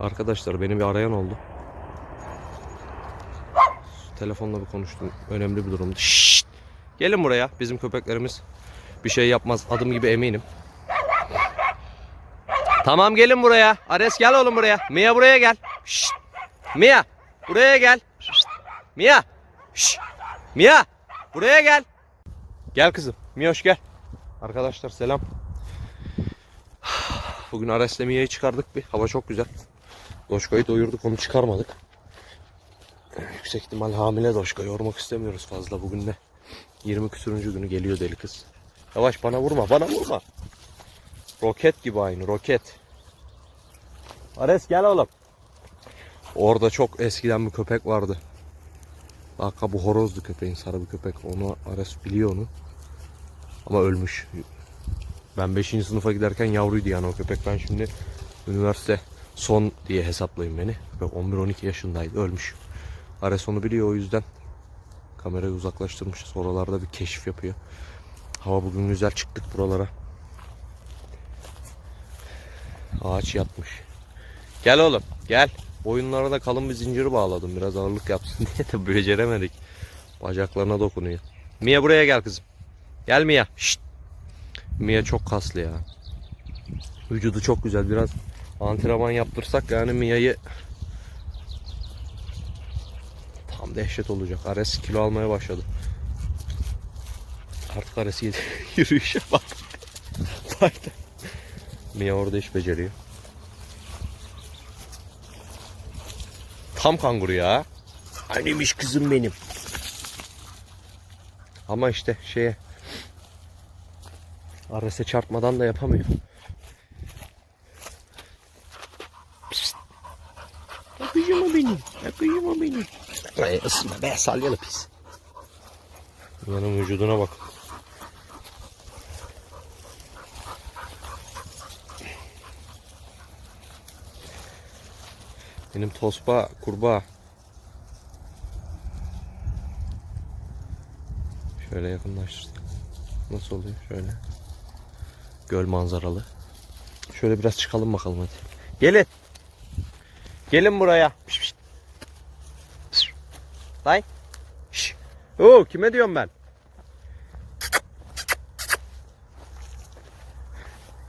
Arkadaşlar beni bir arayan oldu. Telefonla bir konuştum. Önemli bir durumdu. Şşt! Gelin buraya. Bizim köpeklerimiz bir şey yapmaz. Adım gibi eminim. Tamam gelin buraya. Ares gel oğlum buraya. Mia buraya gel. Şşt! Mia buraya gel. Şşt! Mia. Şşt! Mia buraya gel. Gel kızım. Miyoş gel. Arkadaşlar selam. Bugün Ares'le Mia'yı çıkardık bir. Hava çok güzel. Doşka'yı doyurduk onu çıkarmadık. Yüksek ihtimal hamile Doşka. Yormak istemiyoruz fazla bugün de. 20 küsürüncü günü geliyor deli kız. Yavaş bana vurma bana vurma. Roket gibi aynı roket. Ares gel oğlum. Orada çok eskiden bir köpek vardı. Hakika bu horozdu köpeğin sarı bir köpek. Onu Ares biliyor onu. Ama ölmüş. Ben 5. sınıfa giderken yavruydu yani o köpek. Ben şimdi üniversite son diye hesaplayın beni. Köpek 11-12 yaşındaydı. Ölmüş. Ares onu biliyor o yüzden kamerayı uzaklaştırmışız. Oralarda bir keşif yapıyor. Hava bugün güzel çıktık buralara. Ağaç yatmış. Gel oğlum gel. Boyunlarına da kalın bir zinciri bağladım. Biraz ağırlık yapsın diye de beceremedik. Bacaklarına dokunuyor. Mia buraya gel kızım. Gel Mia. Şşt. Mia çok kaslı ya. Vücudu çok güzel. Biraz antrenman yaptırsak yani Mia'yı tam dehşet olacak. Ares kilo almaya başladı. Artık Ares yedi. Yürüyüşe. Bak. Mia orada iş beceriyor. Tam kanguru ya. Annemiş kızım benim. Ama işte şeye Ares'e çarpmadan da yapamıyor. Pişt. Yakışıyor mu benim? Yakışıyor mu benim? Ay ısınma be salyalı pis. Yanın vücuduna bak. Benim tospa kurbağa. Şöyle yakınlaştırsak. Nasıl oluyor? Şöyle. Göl manzaralı. Şöyle biraz çıkalım bakalım hadi. Gelin. Gelin buraya. Piş. Lan. Şş. Oo, kime diyorum ben?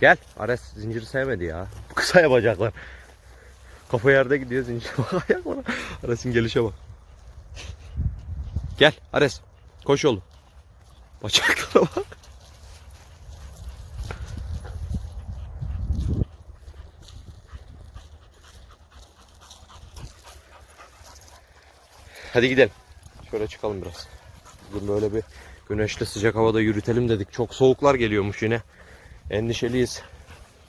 Gel. Ares zinciri sevmedi ya. Kısa yapacaklar. Kafa yerde gidiyor zincir. Bak. Ares'in gelişe bak. Gel Ares. Koş oğlum. Bacaklara bak. Hadi gidelim. Şöyle çıkalım biraz. Bugün böyle bir güneşli sıcak havada yürütelim dedik. Çok soğuklar geliyormuş yine. Endişeliyiz.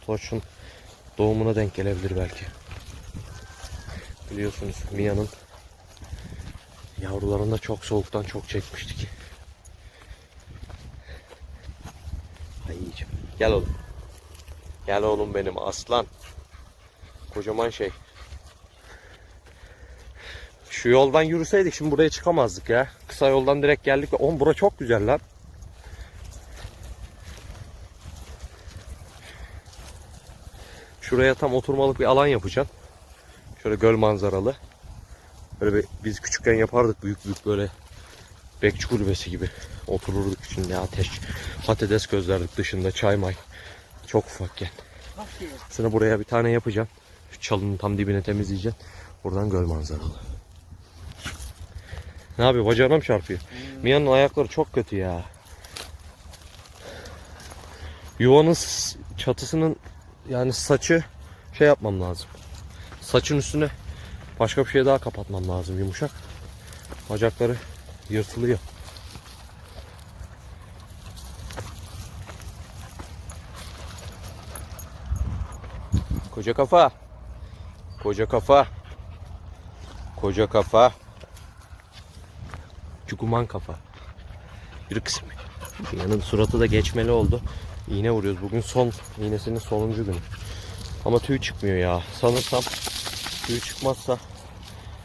Toç'un doğumuna denk gelebilir belki. Biliyorsunuz Mia'nın yavrularında çok soğuktan çok çekmiştik. Ay. Gel oğlum. Gel oğlum benim aslan. Kocaman şey. Şu yoldan yürüseydik şimdi buraya çıkamazdık ya. Kısa yoldan direkt geldik. Oğlum bura çok güzel lan. Şuraya tam oturmalık bir alan yapacağım. Şöyle göl manzaralı. Böyle bir, biz küçükken yapardık büyük büyük böyle bekçi kulübesi gibi. Otururduk içinde ateş, patates gözlerdik dışında çay may. Çok ufakken. Sana buraya bir tane yapacağım. Şu çalının tam dibine temizleyeceğim. Buradan göl manzaralı. Ne yapıyor? Bacağına mı çarpıyor? Mia'nın ayakları çok kötü ya. Yuvanın çatısının yani saçı şey yapmam lazım. Saçın üstüne başka bir şey daha kapatmam lazım yumuşak. Bacakları yırtılıyor. Koca kafa. Koca kafa. Koca kafa. Çukuman kafa. Yürü kızım. Yanın suratı da geçmeli oldu. İğne vuruyoruz. Bugün son iğnesinin sonuncu günü. Ama tüy çıkmıyor ya. Sanırsam tüy çıkmazsa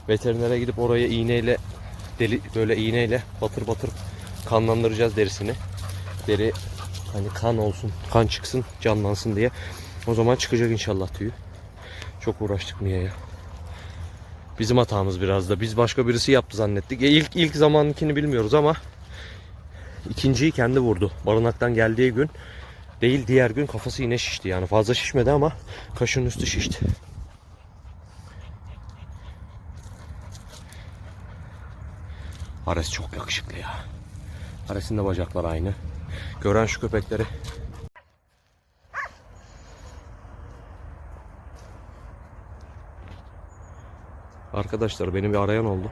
veterinere gidip oraya iğneyle deli böyle iğneyle batır batır kanlandıracağız derisini. Deri hani kan olsun, kan çıksın, canlansın diye. O zaman çıkacak inşallah tüyü. Çok uğraştık Mia'ya. Bizim hatamız biraz da. Biz başka birisi yaptı zannettik. E, ilk ilk zamankini bilmiyoruz ama ikinciyi kendi vurdu. Barınaktan geldiği gün değil diğer gün kafası yine şişti. Yani fazla şişmedi ama kaşın üstü şişti. Ares çok yakışıklı ya. Ares'in de bacakları aynı. Gören şu köpekleri Arkadaşlar beni bir arayan oldu.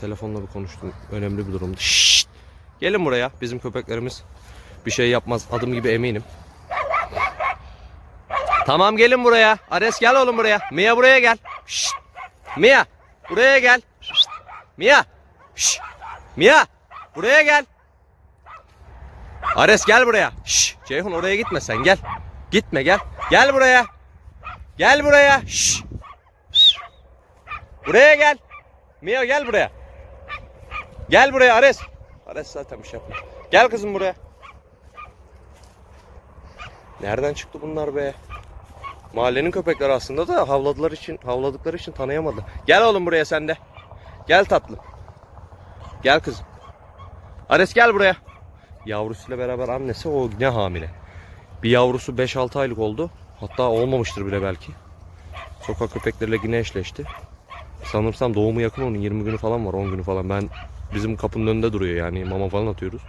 Telefonla bir konuştum. Önemli bir durumdu. Şşt! Gelin buraya. Bizim köpeklerimiz bir şey yapmaz. Adım gibi eminim. Tamam gelin buraya. Ares gel oğlum buraya. Mia buraya gel. Şşt! Mia buraya gel. Şşt! Mia. Şşt! Mia buraya gel. Ares gel buraya. Şşt! Ceyhun oraya gitme sen gel. Gitme gel. Gel buraya. Gel buraya. Şşş. Buraya gel. Mia gel buraya. Gel buraya Ares. Ares zaten bir şey yapmış. Gel kızım buraya. Nereden çıktı bunlar be? Mahallenin köpekleri aslında da havladılar için, havladıkları için tanıyamadı. Gel oğlum buraya sen de. Gel tatlım. Gel kızım. Ares gel buraya. Yavrusuyla beraber annesi o ne hamile. Bir yavrusu 5-6 aylık oldu. Hatta olmamıştır bile belki. Sokak köpekleriyle yine eşleşti. Sanırsam doğumu yakın onun 20 günü falan var 10 günü falan. Ben bizim kapının önünde duruyor yani mama falan atıyoruz.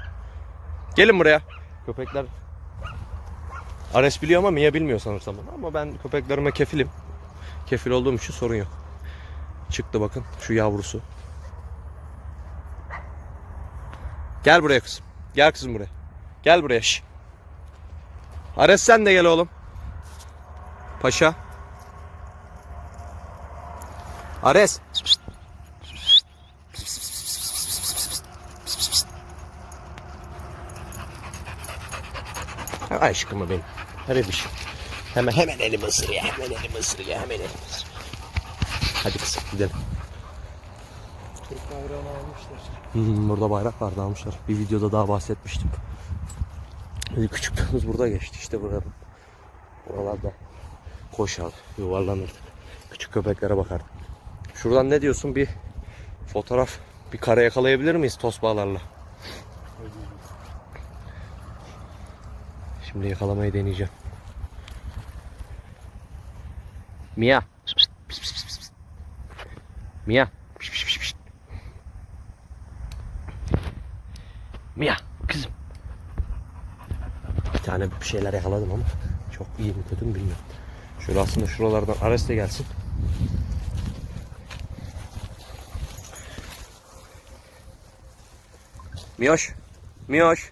Gelin buraya. Köpekler Ares biliyor ama Mia bilmiyor sanırsam onu. Ama ben köpeklerime kefilim. Kefil olduğum için sorun yok. Çıktı bakın şu yavrusu. Gel buraya kızım. Gel kızım buraya. Gel buraya. Şş. Ares sen de gel oğlum. Paşa. Ares. Ay aşkım benim. Hadi bir şey. Hemen hemen elimi ısırıyor. Hemen elimi ısırıyor. Hemen elimi ısırıyor. Hadi kızım gidelim. Almışlar. Hmm, burada bayrak vardı almışlar. Bir videoda daha bahsetmiştim. Küçüklüğümüz burada geçti işte burada. Buralarda koşar, yuvarlanırdık. Küçük köpeklere bakardık. Şuradan ne diyorsun bir fotoğraf, bir kare yakalayabilir miyiz tosbağalarla? Şimdi yakalamayı deneyeceğim. Mia. Mia. Mia kızım. Bir tane bir şeyler yakaladım ama çok iyi mi kötü mü bilmiyorum. Şöyle aslında şuralardan Ares de gelsin. Miyoş. Miyoş.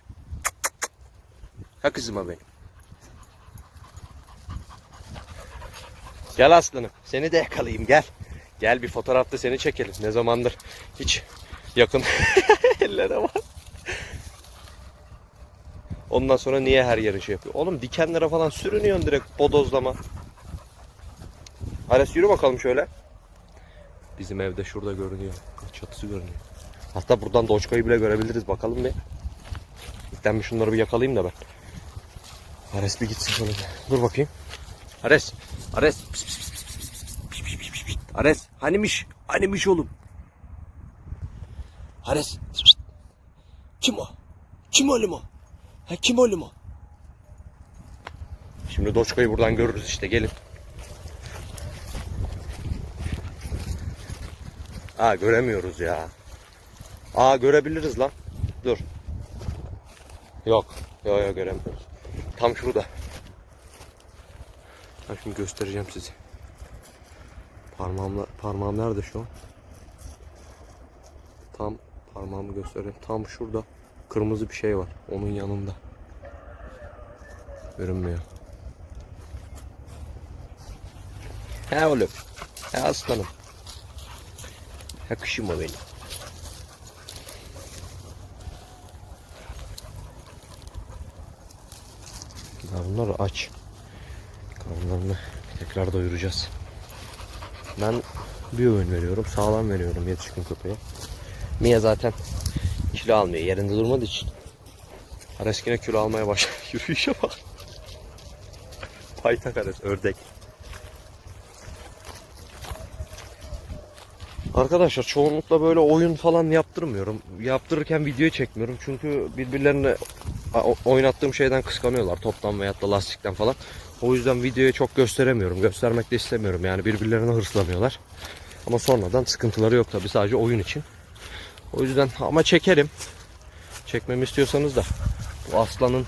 Ha kızıma benim. Gel aslanım. Seni de yakalayayım gel. Gel bir fotoğrafta seni çekelim. Ne zamandır hiç yakın ellere var. Ondan sonra niye her yeri şey yapıyor? Oğlum dikenlere falan sürünüyorsun direkt bodozlama. Ares yürü bakalım şöyle. Bizim evde şurada görünüyor. Çatısı görünüyor. Hatta buradan Doçka'yı bile görebiliriz bakalım bir. İlkten bir şunları bir yakalayayım da ben. Ares bir gitsin şöyle. Dur bakayım. Ares. Ares. Pis, pis, pis, pis, pis, pis, pis, pis. Ares. Hanimiş. Hanimiş oğlum. Ares. Kim o? Kim o? Ha, kim o? Şimdi Doçka'yı buradan görürüz işte gelin. Aa göremiyoruz ya. Aa görebiliriz lan. Dur. Yok. Yok yok göremiyoruz. Tam şurada. Ben şimdi göstereceğim size. Parmağımla parmağım nerede şu an? Tam parmağımı göstereyim. Tam şurada kırmızı bir şey var. Onun yanında. Görünmüyor. He oğlum. He aslanım. Yakışım o benim. Daha bunlar aç. Karnlarını tekrar doyuracağız. Ben bir öğün veriyorum. Sağlam veriyorum yetişkin köpeğe. Mia zaten kilo almıyor. Yerinde durmadığı için. Areskine kilo almaya başladı. Yürüyüşe bak. Paytak Ares ördek. Arkadaşlar çoğunlukla böyle oyun falan yaptırmıyorum. Yaptırırken video çekmiyorum. Çünkü birbirlerine oynattığım şeyden kıskanıyorlar. Toptan veyahut da lastikten falan. O yüzden videoyu çok gösteremiyorum. Göstermek de istemiyorum. Yani birbirlerine hırslanıyorlar. Ama sonradan sıkıntıları yok tabi sadece oyun için. O yüzden ama çekerim. Çekmemi istiyorsanız da bu aslanın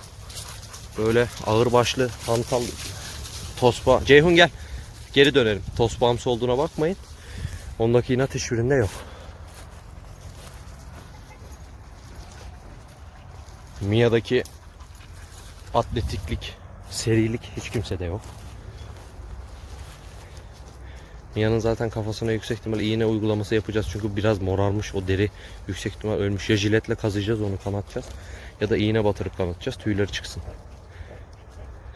böyle ağır başlı hantal tospa. Ceyhun gel. Geri dönelim. Tospağımsı olduğuna bakmayın. Ondaki inat hiçbirinde yok. Mia'daki atletiklik, serilik hiç kimsede yok. Mia'nın zaten kafasına yüksek ihtimal iğne uygulaması yapacağız çünkü biraz morarmış o deri yüksek ihtimal ölmüş. Ya jiletle kazıyacağız onu kanatacağız ya da iğne batırıp kanatacağız tüyleri çıksın.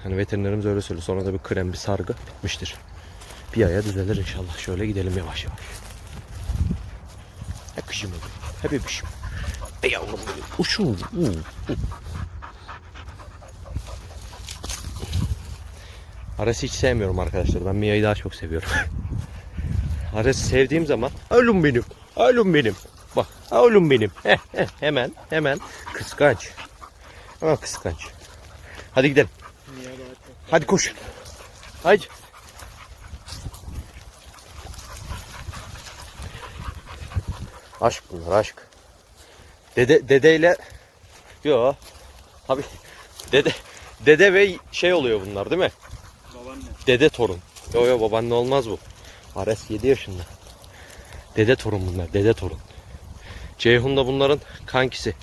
Hani veterinerimiz öyle söylüyor. Sonra da bir krem bir sargı bitmiştir. Bir aya düzelir inşallah. Şöyle gidelim yavaş yavaş. He kışım benim. He bebişim. Ey yavrum benim. Uçum. uu, uu. Ares'i hiç sevmiyorum arkadaşlar. Ben Mia'yı daha çok seviyorum. Ares'i sevdiğim zaman oğlum benim. Oğlum benim. Bak oğlum benim. Heh, heh, hemen hemen kıskanç. Ama kıskanç. Hadi gidelim. Hadi koş. Hadi. Aşk bunlar aşk. Dede dedeyle Yo. Abi dede dede ve şey oluyor bunlar değil mi? Babaanne. Dede torun. Yo yo babaanne olmaz bu. Ares 7 yaşında. Dede torun bunlar. Dede torun. Ceyhun da bunların kankisi.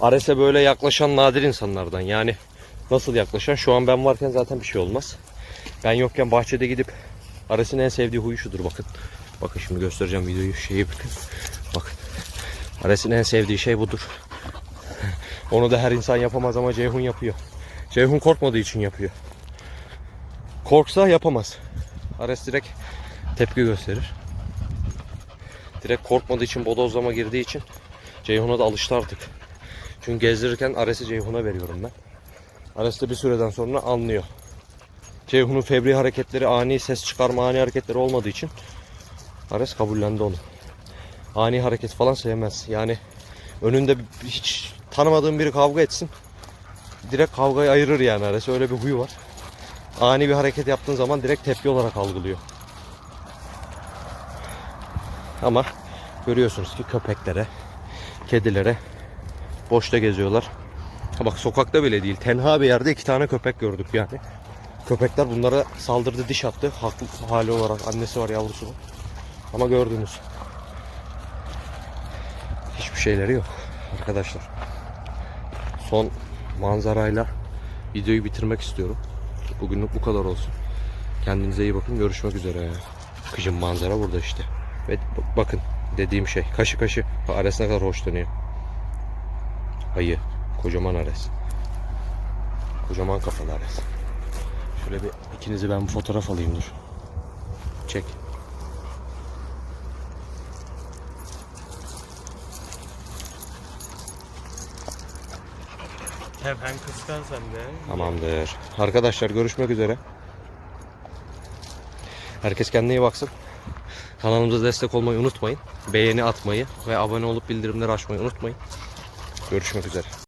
Ares'e böyle yaklaşan nadir insanlardan. Yani nasıl yaklaşan? Şu an ben varken zaten bir şey olmaz. Ben yokken bahçede gidip Ares'in en sevdiği huyu şudur bakın. Bakın şimdi göstereceğim videoyu şeyi bakın. Bakın. Ares'in en sevdiği şey budur. Onu da her insan yapamaz ama Ceyhun yapıyor. Ceyhun korkmadığı için yapıyor. Korksa yapamaz. Ares direkt tepki gösterir. Direkt korkmadığı için bodozlama girdiği için Ceyhun'a da alıştı artık. Çünkü gezdirirken Ares'i Ceyhun'a veriyorum ben. Ares de bir süreden sonra anlıyor. Ceyhun'un fevri hareketleri, ani ses çıkarma, ani hareketleri olmadığı için Ares kabullendi onu. Ani hareket falan sevmez. Yani önünde hiç tanımadığım biri kavga etsin. Direkt kavgayı ayırır yani Ares. Öyle bir huyu var. Ani bir hareket yaptığın zaman direkt tepki olarak algılıyor. Ama görüyorsunuz ki köpeklere, kedilere boşta geziyorlar. Ha bak sokakta bile değil. Tenha bir yerde iki tane köpek gördük yani. Köpekler bunlara saldırdı, diş attı. Haklı hali olarak annesi var, yavrusu var. Ama gördünüz. Hiçbir şeyleri yok arkadaşlar. Son manzarayla videoyu bitirmek istiyorum. Bugünlük bu kadar olsun. Kendinize iyi bakın. Görüşmek üzere. Kışın manzara burada işte. Ve bakın dediğim şey. Kaşı kaşı. Ares ne kadar hoşlanıyor. Ayı. Kocaman Ares. Kocaman kafalı Ares. Şöyle bir ikinizi ben bir fotoğraf alayım dur. Hemen kıskan sen de. Tamamdır. Arkadaşlar görüşmek üzere. Herkes kendine iyi baksın. Kanalımıza destek olmayı unutmayın. Beğeni atmayı ve abone olup bildirimleri açmayı unutmayın. Görüşmek üzere.